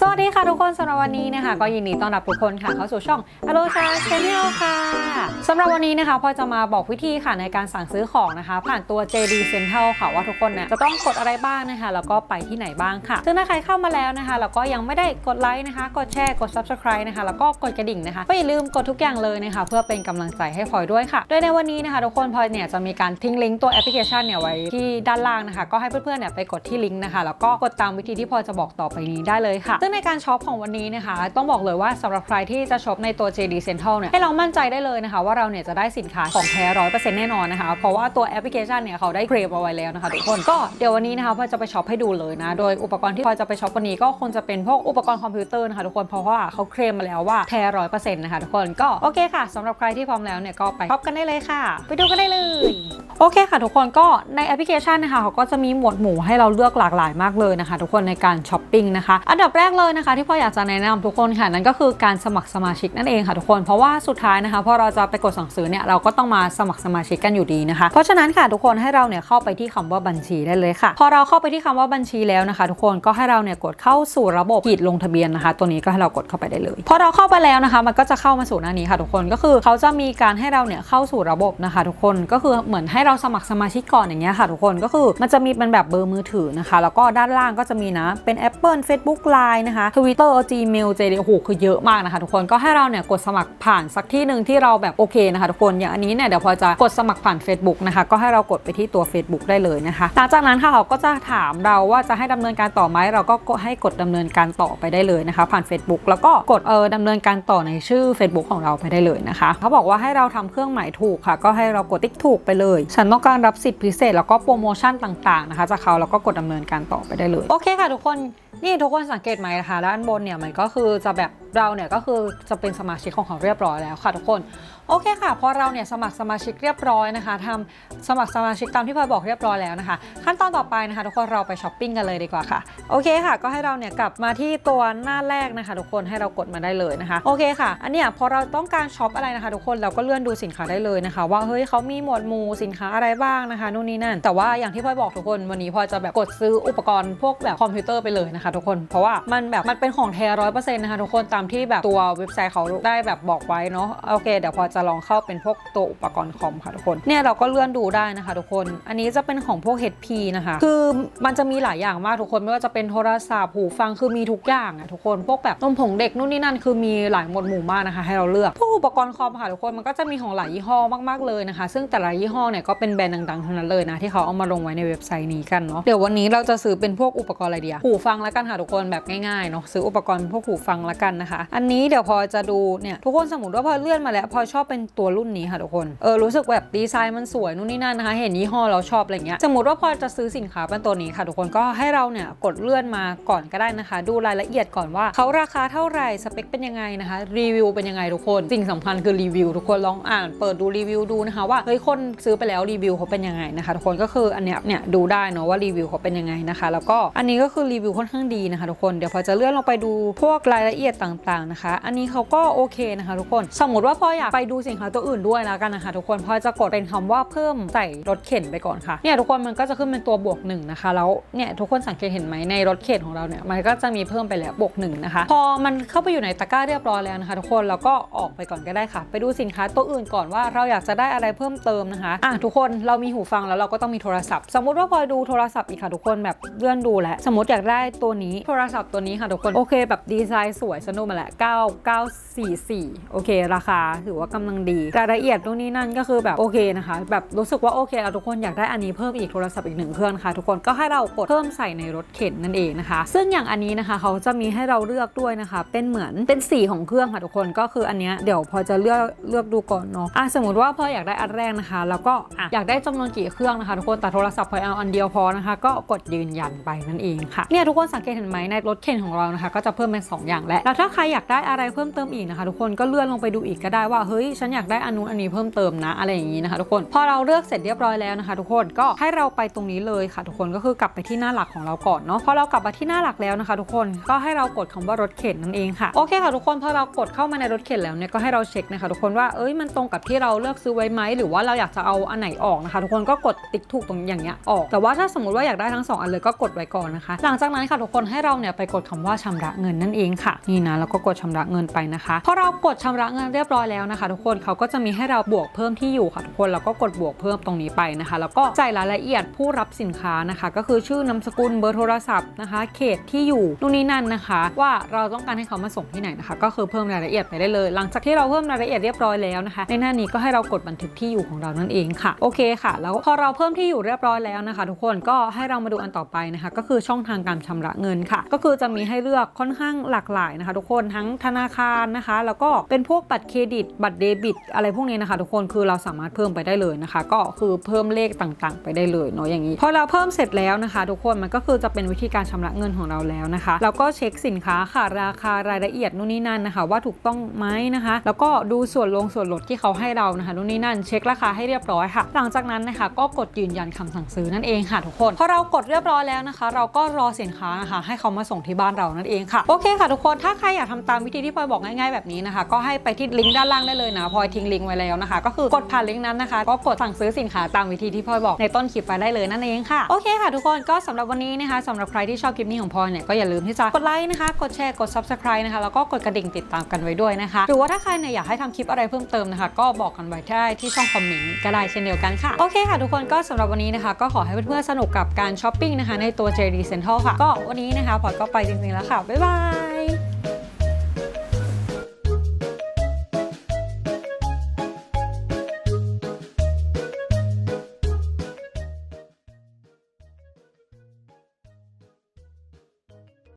สวัสดีค่ะทุกคนสำหรับวันนี้นะคะก็ยินดีต้อนรับทุกคนค่ะเข้าสู่ช่อง a l o c h a Channel ค่ะสำหรับวันนี้นะคะพอจะมาบอกวิธีค่ะในการสั่งซื้อของนะคะ ผ่านตัว JD Central ค่ะว่าทุกคนเนี่ยจะต้องกดอะไรบ้างนะคะ แล้วก็ไปที่ไหนบ้างค่ะ ซึ่งถ้าใครเข้ามาแล้วนะคะแล้วก็ยังไม่ได้กดไลค์นะคะ กดแชร์กด Subscribe นะคะ แล้วก็กดกระดิ่งนะคะก็อย่าลืมกดทุกอย่างเลยนะคะ เพื่อเป็นกำลังใจให้พลอยด้วยค่ะ โดยในวันนี้นะคะทุกคนพลอยเนี่ยจะมีการทิ้งลิงก์ตัวแอปพลิเคชันเนี่ยไว้ที่ด้านล่างนะคะ ก็ให้เพื่อนๆเนี่ยไปกดที่ลิงก์นะคะแล้วก็กดตามวิธีที่พลอยจะบอกต่อไปนี้ได้เลยค่ะซึ่งในการช็อปของวันนี้นะคะ ต้องบอกเลยว่าสำหรับใครที่จะช็อปในตัว JD Central เนี่ยให้เรามั่นใจได้เลยนะคะ ว่าเราเนี่ยจะได้สินค้าของแท้ร้อยเปอร์เซ็นต์แน่นอนนะคะ เพราะว่าตัวแอปพลิเคชันเนี่ยเขาได้เคลมเอาไว้แล้วนะคะทุกคนก็เดี๋ยววันนี้นะคะพอจะไปช็อปให้ดูเลยนะ โดยอุปกรณ์ที่พลอจะไปช็อปวันนี้ก็คงจะเป็นพวกอุปกรณ์คอมพิวเตอร์นะคะทุกคนเพราะว่าเขาเคลมมาแล้วว่าแท้ร้อยเปอร์เซ็นต์นะคะทุกคนก็โอเคค่ะสำหรับใครที่พร้อมแล้วเนี่ยก็ไปช็อปกันได้เลยค่ะ ไปดูกันได้เลยโอเคค่ะทุกคนก็ในแอปพลิเคชันนะคะเขาก็จะมีหมวดหมู่ให้เราเลือกหลากหลายมากเลยนะคะ ทุกคนในการช้อปปิ้งนะคะ อันดับแรกเลยนะคะที่พ่ออยากจะแนะนำทุกคนค่ะนั่นก็คือการสมัครสมาชิกนั่นเองค่ะทุกคนเพราะว่าสุดท้ายนะคะพอเราจะไปกดสั่งซื้อเนี่ยเราก็ต้องมาสมัครสมาชิกกันอยู่ดีนะคะ เพราะฉะนั้นค่ะทุกคนให้เราเนี่ยเข้าไปที่คำว่าบัญชีได้เลยค่ะ พอเราเข้าไปที่คำว่าบัญชีแล้วนะคะ ทุกคนก็ให้เราเนี่ยกดเข้าสู่ระบบขีดลงทะเบียนนะคะ ตัวนี้ก็ให้เรากดเข้าไปได้เลยพอเราเข้าไปแล้วนะคะ มันก็จะเข้ามาสู่หน้านี้ค่ะ ทุกคนก็คือเขาจะมีการให้เราเนี่ยเข้าสู่ระบบนะคะ ทุกคนก็คือเหมือนให้เราสมัครสมาชิกก่อนอย่างเงี้ยค่ะ ทุกคนก็คือมันจะมีเป็นแบบเบอร์มือถือนะคะ แล้วก็ด้านล่างก็จะมีนะเป็น Apple Facebook Line นะคะ Twitter Gmail JD โอ้โหคือเยอะมากนะคะ ทุกคนก็ให้เราเนี่ยกดสมัครผ่านสักที่หนึ่งที่เราแบบโอเคนะคะ ทุกคนอย่างอันนี้เนี่ยเดี๋ยวพอจะกดสมัครผ่าน Facebook นะคะก็ให้เรากดไปที่ตัว Facebook ได้เลยนะคะหลังจากนั้นค่ะเขาก็จะถามเราว่าจะให้ดำเนินการต่อไหมเราก็ให้กดดำเนินการต่อไปได้เลยนะคะ ผ่าน Facebook แล้วก็กดเออดำเนินการต่อในชื่อ Facebook ของเราไปได้เลยนะคะ เขาบอกว่าให้เราทำเครื่องหมายถูกค่ะ ก็ให้เรากดติ๊กถูกไปเลย ฉันต้องการรับสิทธิพิเศษแล้วก็โปรโมชั่นต่างๆนะคะจากเขาแล้วก็กดดำเนินการต่อไปได้เลย โอเคค่ะทุกคนนี่ทุกคนสังเกตไหมนะคะด้านบนเนี่ยมันก็คือจะแบบ เราเนี่ยก็คือจะเป็นสมาชิกของเขาเรียบร้อยแล้วค่ะทุกคน โอเคค่ะพอเราเนี่ยสมัครสมาชิกเรียบร้อยนะคะทำสมัครสมาชิกตามที่พลอยบอกเรียบร้อยแล้วนะคะ ขั้นตอนต่อไปนะคะทุกคนเราไปช้อปปิ้งกันเลยดีกว่าค่ะโอเคค่ะ ก็ให้เราเนี่ยกลับมาที่ตัวหน้าแรกนะคะทุกคนให้เรากดมาได้เลยนะคะโอเคค่ะ อันเนี้ยพอเราต้องการช็อปอะไรนะคะ ทุกคนเราก็เลื่อนดูสินค้าได้เลยนะคะ ว่าเฮ้ยเขามีหมวดหมู่สินค้าอะไรบ้างนะคะนู่นนี่นั่น แต่ว่าอย่างที่พลอยบอกทุกคนวันนี้พลอยจะแบบกดซื้ออุปกรณ์พวกแบบคอมพิวเตอร์ไปเลยนะคะ ทุกคนเพราะว่ามันแบบมันเป็นของแท้ร้อยเปอร์เซ็นต์นะคะทุกคนตามที่แบบตัวเว็บไซต์เขาได้แบบบอกไว้เนาะโอเคเดี๋ยวพอจะลองเข้าเป็นพวกตัวอุปกรณ์คอมค่ะทุกคนเนี่ยเราก็เลื่อนดูได้นะคะทุกคน อันนี้จะเป็นของพวก HP นะคะ คือมันจะมีหลายอย่างมากทุกคนไม่ว่าจะเป็นโทรศัพท์หูฟังคือมีทุกอย่างอะทุกคนพวกแบบนมผงเด็กนู่นนี่นั่นคือมีหลายหมวดหมู่มากนะคะ ให้เราเลือกพวกอุปกรณ์คอมค่ะทุกคนมันก็จะมีของหลายยี่ห้อมากๆเลยนะคะ ซึ่งแต่ละยี่ห้อเนี่ยก็เป็นแบรนด์ดังๆทั้งนั้นเลยนะที่เขาเอามาลงไว้ในเว็บไซต์นี้กันเนาะเดี๋ยววันนี้เราจะซื้อเป็นพวกอุปกรณ์อะไรเดียหูฟังแล้วกันค่ะทุกคนแบบง่ายๆเนาะซื้ออุปกรณ์พวกหูฟังแล้วกันนะคะ อันนี้เดี๋ยวพอจะดูเนี่ยทุกคนสมมติว่าพอเลื่อนมาแล้วพอชอบเป็นตัวรุ่นนี้ค่ะทุกคนเออรู้สึกแบบดีไซน์มันสวยนู่นนี่นั่นนะคะเห็นยี่ห้อเราชอบอะไรเงี้ยสมมติว่าพอจะซื้อสินค้าเป็นตัวนี้ค่ะ ทุกคนก็ให้เราเนี่ยกดเลื่อนมาก่อนก็ได้นะคะ ดูรายละเอียดก่อนว่าเขาราคาเท่าไหร่สเปคเป็นยังไงนะคะ รีวิวเป็นยังไงทุกคนสิ่งสำคัญคือรีวิวทุกคนลองอ่านเปิดดูรีวิวดูนะคะว่าเฮ้ยคนซื้อไปแล้วรีวิวเขาเป็นยังไงนะคะทุกคนก็คืออันเนี้ยเนี่ยดูได้เนาะว่ารีวิวเขาเป็นยังไงนะคะ แล้วก็อันนี้ก็คือรีวิวค่อนข้างดีนะคะทุกคนเดี๋ยวพอจะเลื่อนลงไปดูพวกรายละเอียดต่างๆนะคะ อันนี้เขาก็โอเคนะคะ ทุกคน สมมติว่าพออยากไปดูสินค้าตัวอื่นด้วยแล้วกันนะคะ ทุกคนพอจะกดเป็นคำว่าเพิ่มใส่รถเข็นไปก่อนค่ะเนี่ยทุกคนมันก็จะขึ้นเป็นตัวบวกหนึ่งนะคะแล้วเนี่ยทุกคนสังเกตเห็นไหมในรถเข็นของเราเนี่ยมันก็จะมีเพิ่มไปแล้วบวกหนึ่งนะคะ พอมันเข้าไปอยู่ในตะกร้าเรียบร้อยแล้วนะคะ ทุกคนเราก็ออกไปก่อนก็ได้ค่ะ ไปดูสินค้าตัวอื่นก่อนว่าเราอยากจะได้อะไรเพิ่มเติมนะคะอะทุกคนเรามีหูฟังแล้วเราก็ต้องมีโทรศัพท์ สมมติว่าพอดูโทรศัพท์อีกค่ะทุกคนแบบเลื่อนดูแลสมมติอยากได้ตัวนี้โทรศัพท์ตัวนี้ค่ะทุกคนโอเคแบบดีไซน์สวยสนุกมาแหละ9944 โอเค ราคาถือว่ากำลังดีรายละเอียดตรงนี้นั่นก็คือแบบโอเคนะคะ แบบรู้สึกว่าโอเคเอาทุกคนอยากได้อันนี้เพิ่มอีกโทรศัพท์อีกหนึ่งเครื่องค่ะ ทุกคนก็ให้เรากดเพิ่มใส่ในรถเข็นนั่นเองนะคะ ซึ่งอย่างอันนี้นะคะเขาจะมีให้เราเลือกด้วยนะคะ เป็นเหมือนเป็นสีของเครื่องค่ะทุกคนก็คืออันเนี้ยเดี๋ยวพอจะเลือกเลือกดูก่อนเนาะอะสมมติว่าพออยากได้อันแรกนะคะ แล้วก็อะอยากได้จำนวนกี่เครื่องนะคะทุกคนแต่โทรศัพท์พอเอาอันเดียวพอนะคะ ก็กดยืนยันไปนั่นเองค่ะเนี่ยทุกคนสังเกตเห็นไหมในรถเข็นของเรานะคะ ก็จะเพิ่มเป็นสองอย่างแล้วแล้วถ้าใครรอยากได้อะไรเพิ่มเติมอีกนะคะ ทุกคนก็เลื่อนลงไปดูอีกก็ได้ว่าเฮ้ยฉันอยากได้อันนู้นอันนี้เพิ่มเติมนะอะไรอย่างนี้นะคะ ทุกคนพอเราเลือกเสร็จเรียบร้อยแล้วนะคะ ทุกคนก็ให้เราไปตรงนี้เลยค่ะ ทุกคนก็คือกลับไปที่หน้าหลักของเราก่อนเนาะพอเรากลับมาที่หน้าหลักแล้วนะคะ ทุกคนก็ให้เรากดคำว่ารถเข็นนั่นเองค่ะโอเคค่ะทุกคนพอเรากดเข้ามาในรถเข็นแล้วเนี่ยก็ให้เราเช็คนะคะ ทุกคนว่าเอ้ยมันตรงกับที่เราเลือกซื้อไว้ไหมหรือว่าเราอยากจะเอาอันไหนออกนะคะ ทุกคนก็กดติ๊กถูกตรงอย่างเงี้ยออก แต่ว่าถ้าสมมติว่าอยากได้ทั้งสองอันเลยก็กดไว้ก่อนนะคะ หลังจากนั้นค่ะทุกคนให้เราเนี่ยไปกดคำว่าชำระเงินนั่นเองค่ะนี่นะแล้วก็กดชำระเงินไปนะคะพอเรากดชำระเงินเรียบร้อยแล้วนะคะ ทุกคนเขาก็จะมีให้เราบวกเพิ่มที่อยู่ค่ะทุกคนเราก็กดบวกเพิ่มตรงนี้ไปนะคะ แล้วก็ใส่รายละเอียดผู้รับสินค้านะคะ ก็คือชื่อนามสกุลเบอร์โทรศัพท์นะคะ เขตที่อยู่นู่นนี่นั่นนะคะ ว่าเราต้องการให้เขามาส่งที่ไหนนะคะ ก็คือเพิ่มรายละเอียดไปได้เลย หลังจากที่เราเพิ่มรายละเอียดเรียบร้อยแล้วนะคะ ในหน้านี้ก็ให้เรากดบันทึกที่อยู่ของเรานั่นเองค่ะโอเคค่ะ แล้วพอเราเพิ่มที่อยู่เรียบร้อยแล้วนะคะ ทุกคนก็ให้เรามาดูอันต่อไปนะคะ ก็คือช่องทางการชำระเงินค่ะ ก็คือจะมีให้เลือกค่อนข้างหลากหลายนะคะ ทุกคนทั้งธนาคารนะคะ แล้วก็เป็นพวกบัตรเครดิต บัตรเดบิต อะไรพวกนี้นะคะ ทุกคนคือเราสามารถเพิ่มไปได้เลยนะคะ ก็คือเพิ่มเลขต่างๆ ไปได้เลยเนาะอย่างนี้พอเราเพิ่มเสร็จแล้วนะคะ ทุกคนมันก็คือจะเป็นวิธีการชำระเงินของเราแล้วนะคะแล้วก็เช็คสินค้าค่ะราคารายละเอียดนู่นนี่นั่นนะคะ ว่าถูกต้องไหมนะคะ แล้วก็ดูส่วนลงส่วนลดที่เขาให้เรานะคะนู่นนี่นั่นเช็คราคาให้เรียบร้อยค่ะ หลังจากนั้นนะคะก็กดยืนยันคำสั่งซื้อนั่นเองค่ะทุกคนพอเรากดเรียบร้อยแล้วนะคะ เราก็รอสินค้านะคะให้เขามาส่งที่บ้านเรานั่นเองค่ะโอเคค่ะทุกคนถ้าใครอยากทำตามวิธีที่พลอยบอกง่ายๆแบบนี้นะคะ ก็ให้ไปที่ลิงก์ด้านล่างได้เลยนะพลอยทิ้งลิงก์ไว้แล้วนะคะ ก็คือกดผ่านลิงก์นั้นนะคะ ก็กดสั่งซื้อสินค้าตามวิธีที่พลอยบอกในต้นคลิปไปได้เลยนั่นเองค่ะ โอเคค่ะทุกคนก็สำหรับวันนี้นะคะสำหรับใครที่ชอบคลิปนี้ของพลอยเนี่ยก็อย่าลืมที่จะกดไลค์นะคะ กดแชร์กด subscribe นะคะแล้วก็กดกระดิ่งติดตามกันไว้ด้วยนะคะ หรือว่าถ้าใครเนี่ยอยากให้ทำคลิปอะไรเพิ่มเติมนะคะ ก็บอกกันไว้ได้ที่ช่องคอมเมนต์ก็ได้เช่นเดียวกันค่ะโอเคค่ะทุกคนก็สำหรับวันนี้นะคะก็ขอให้เพื่อนๆสนุกกับการช้อปปิ้งนะคะในตัว JD Central ค่ะก็วันนี้นะคะพลอยก็ไปจริงๆแล้วค่ะบ๊ายบาย